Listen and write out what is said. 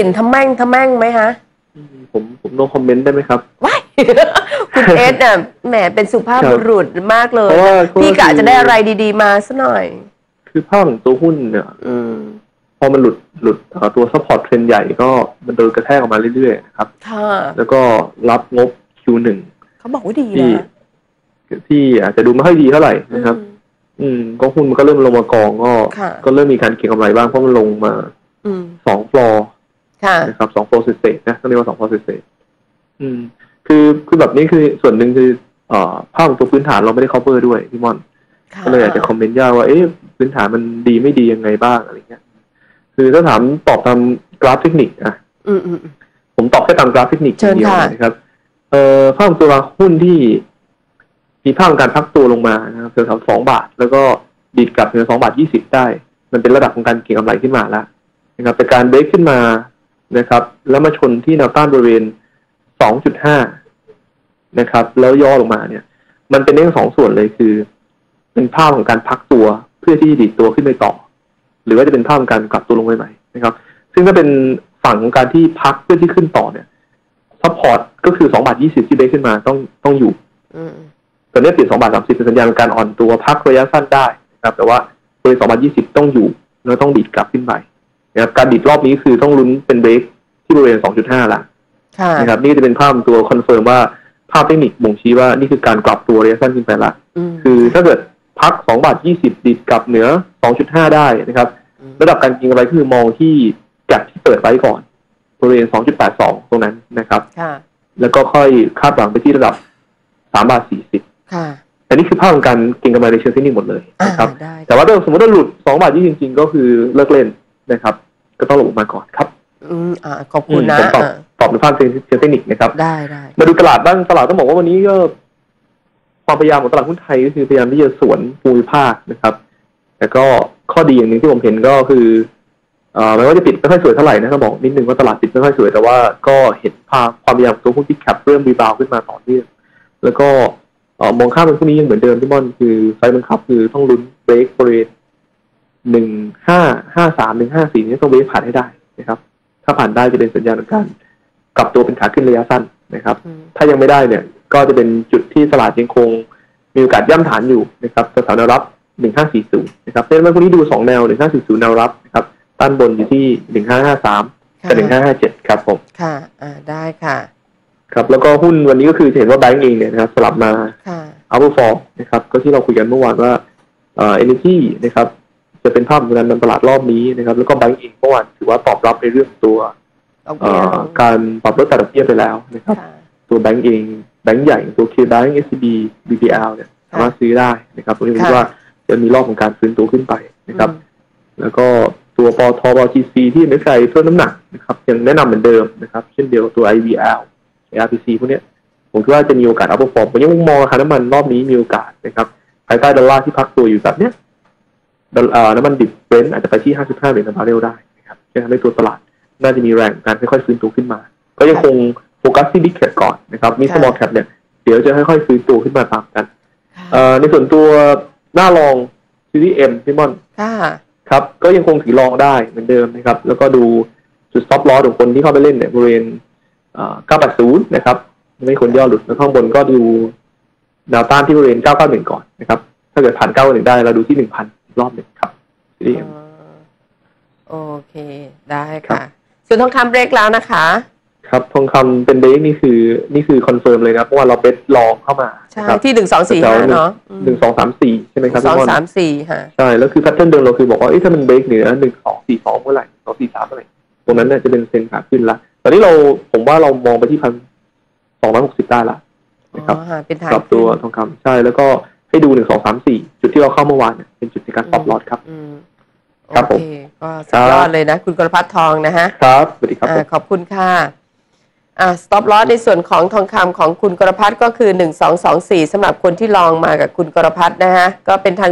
ลิ่นทำแม่งทำแม่งไหมฮะอืมผมผมโนคอมเมนต์ได้ไหมครับว้ายคุณเอสเนี่ยแหมเป็นสุภาพครับบุรุษมากเลเพยราะว่าเพราะว่าพี่กะคือจะได้อะไรดี ๆ มาซะหน่อย คือภาพของตัวหุ้นเนี่ยอืมพอมันหลุดหลุดเอ่อตัวซัพพอร์ตเทรนใหญ่ก็มันโดนกระแทกออกมาเรื่อยๆนะครับค่ะแล้วก็รับงบ Q1 เขาบอกว่าดีที่นะที่อาจจะดูไม่ค่อยดีเท่าไหร่นะครับ อืมอืมก็หุ้นมันก็เริ่มลงมากองก็ค่ะก็เริ่มมีการเก็งกำไรบ้างเพราะมันลงมาอืมสองฟลอร์ค่ะ นะครับสองฟลอร์เศษๆนะต้องเรียกว่าสองฟลอร์เศษๆอืม คือคือแบบนี้คือส่วนหนึ่งคือเอ่อภาพของตัวพื้นฐานเราไม่ได้ cover ด้วยพี่มอนค่ะก็เลยอาจจะคอมเมนต์ยากว่าเอ๊ะพื้นฐานมันดีไม่ดียังไงบ้างอะไรเงี้ย คือถ้าถามตอบตามกราฟเทคนิคอะอืมอืมอืมผมตอบแค่ตามกราฟเทคนิคเชิญเดียวค่ะนะครับ เอ่อภาพของตัวหุ้นที่มีภาพของการพักตัวลงมานะครับแถวๆสองบาท แล้วก็ดีดกลับเหนือสองบาทยี่สิบได้ มันเป็นระดับของการเก็งกำไรขึ้นมาแล้วนะครับแต่การเบรกขึ้นมา นะครับ แล้วมาชนที่แนวต้านบริเวณสองจุดห้านะครับ แล้วย่อลงมาเนี่ย มันเป็นเรื่องสองส่วนเลยคือ เป็นภาพของการพักตัวเพื่อที่จะดีดตัวขึ้นไปต่อ หรือว่าจะเป็นภาพของการกลับตัวลงไปใหม่นะครับ ซึ่งถ้าเป็นฝั่งของการที่พักเพื่อที่ขึ้นต่อเนี่ยซัพพอร์ตก็คือสองบาทยี่สิบที่เบรกขึ้นมาต้องต้องอยู่อืมตอนนี้ติดสองบาทสามสิบเป็นสัญญาณการอ่อนตัวพักระยะสั้นได้นะครับ แต่ว่าบริเวณสองบาทยี่สิบต้องอยู่แล้วต้องดีดกลับขึ้นไป นะครับการดีดรอบนี้คือต้องลุ้นเป็นเบรกที่บริเวณสองจุดห้าละค่ะนะครับนี่จะเป็นภาพตัวคอนเฟิร์มว่าภาพเทคนิคบ่งชี้ว่านี่คือการกลับตัวระยะสั้นขึ้นไปละมคือถ้าเกิดพักสองบาทยี่สิบดีดกลับเหนือสองจุดห้าได้นะครับมระดับการกินอะไรคือมองที่แกลบที่เปิดไว้ก่อนบริเวณสองจุดแปดสองตรงนั้นนะครับค่ะแล้วก็ค่อยคาดหวังไปที่ระดับสามบาทสี่สิบค่ะอันนี้คือภาพของการเก็งกำไรในเชิงเทคนิคหมดเลยอ่านะครับได้แต่ว่าถ้าสมมติว่าหลุดสองบาทยี่จริง ๆ ก็คือเลิกเล่น นะครับ ก็ต้องลงมาก่อนครับ อืมอ่าขอบคุณนะผมตอบอ่าตอบในภาพเชิงเทคนิคนะครับ ได้ได้มาดูตลาดบ้างตลาดต้องบอกว่าวันนี้ก็ความพยายามของตลาดหุ้นไทยก็คือพยายามที่จะสวนภูมิภาคนะครับแต่ก็ข้อดีอย่างหนึ่งที่ผมเห็นก็คือเอ่อแม้ว่าจะปิดไม่ค่อยสวยเท่าไหร่นะต้องบอกนิดนึงว่าตลาดปิดไม่ค่อยสวยแต่ว่าก็เห็นภาพความพยายามของตัวหุ้นที่แคปเริ่มรีบาวด์ขึ้นมาต่อเนื่องแล้วก็เอ่อมองข้ามเป็นพวกนี้ยังเหมือนเดิมที่มอนคือไฟบังคับคือต้องลุ้นเบรกบริเวณ หนึ่งห้าห้าสามหนึ่งห้าสี่นี่ต้องเบรกผ่านให้ได้นะครับ ถ้าผ่านได้จะเป็นสัญญาณของการกลับตัวเป็นขาขึ้นระยะสั้นนะครับอืมถ้ายังไม่ได้เนี่ย ก็จะเป็นจุดที่ตลาดยังคงมีโอกาสย่ำฐานอยู่นะครับแถวๆแนวรับ1540นะครับเพราะฉะนั้นวันนี้ดู2แนว1540แนวรับนะครับต้านบนอยู่ที่1553กับ1557ครับผมค่ะ อ่าได้ค่ะ ครับ แล้วก็หุ้นวันนี้ก็คือจะเห็นว่าแบงก์เองเนี่ยนะครับสลับมาค่ะอัพเปอร์ฟอร์นะครับ ก็ที่เราคุยกันเมื่อวานว่าเอ่อ energy นะครับ จะเป็นภาพของการนำตลาดรอบนี้นะครับ แล้วก็แบงก์เองเมื่อวานถือว่าตอบรับในเรื่องตัวเอาเอ่เบี้ยอการปรับลดอัตราดอกเบี้ยไปแล้วนะครับค่ะตัวแบงก์เองแบงก์ใหญ่ตัว K Bank SCB BPL เนี่ยสามารถซื้อได้นะครับตรงนี้ผมคิดค่ะว่าจะมีรอบของการฟื้นตัวขึ้นไปนะครับอืมแล้วก็ตัวปทบ GC ที่ไม่ใส่เพิ่มน้ำหนักนะครับยังแนะนำเหมือนเดิมนะครับ เช่นเดียวกับตัว IVL ARPC พวกเนี้ยผมคิดว่าจะมีโอกาสอัพเปอร์ฟอร์มผมยังมองราคาน้ำมันรอบนี้มีโอกาสนะครับภายใต้ดอลลาร์ที่พักตัวอยู่แบบเนี้ยดอลเอ่อ น้ำมันดิบเบรนท์อาจจะไปที่ 55 เหรียญต่อบาร์เรลได้นะครับจะทำให้ตัวตลาดน่าจะมีแรงการค่อยๆฟื้นตัวขึ้นมา ก็ยังคงโฟกัสที่ big cap ก่อนนะครับมีค่ะ small cap เนี่ยเดี๋ยวจะค่อยๆฟื้นตัวขึ้นมาตามกันค่ะเอ่อในส่วนตัวหน้ารองซีรีส์ M พี่มอนค่ะครับก็ยังคงถือรองได้เหมือนเดิมนะครับ แล้วก็ดูจุด stop loss ของคนที่เข้าไปเล่นเนี่ยบริเวณเอ่อ980 นะครับ ไม่ควรย่อหลุดแล้วข้างบนก็ดูแนวต้านที่บริเวณ 991 ก่อนนะครับ ถ้าเกิดผ่าน 991 ได้เราดูที่ 1,000อีก รอบหนึ่งครับซีรีส์ M อ๋อโอเค ได้ค่ะ ส่วนทองคำเบรกแล้วนะคะ ครับทองคำเป็นเบรกนี่คือ นี่คือคอนเฟิร์มเลยนะเพราะว่าเราเบสลองเข้ามาใช่นะครับที่หนึ่งสองสี่ห้าเนาะอืมหนึ่งสองสามสี่ใช่ไหมครับสองพี่ม่อนสามสี่ค่ะใช่แล้วคือแพทเทิร์นเดิมเราคือบอกว่าเอ้ยถ้ามันเบรกเหนือหนึ่งสองสี่สองเมื่อไหร่สองสี่สามเมื่อไหร่ตรงนั้นเนี่ยจะเป็นเซ็นขาขึ้นละตอนนี้เราผมว่าเรามองไปที่พันสองร้อยหกสิบได้ละอ๋นะครับอฮะเป็นทางสำหรับตัวทองคำใช่แล้วก็ ให้ดูหนึ่งสองสามสี่จุดที่เราเข้าเมื่อวานเนี่ยเป็นจุดในการตอบลอดครับอืมครับผมโอเคก็สุดยอดเลยนะ คุณกรพัฒน์ทองนะฮะครับสวัสดีครับผมอ่าขอบคุณค่ะอ่า stop loss ในส่วนของทองคำของคุณกรพัฒน์ก็คือ1224สำหรับคนที่ลองมากับคุณกรพัฒน์นะฮะก็เป็นทาง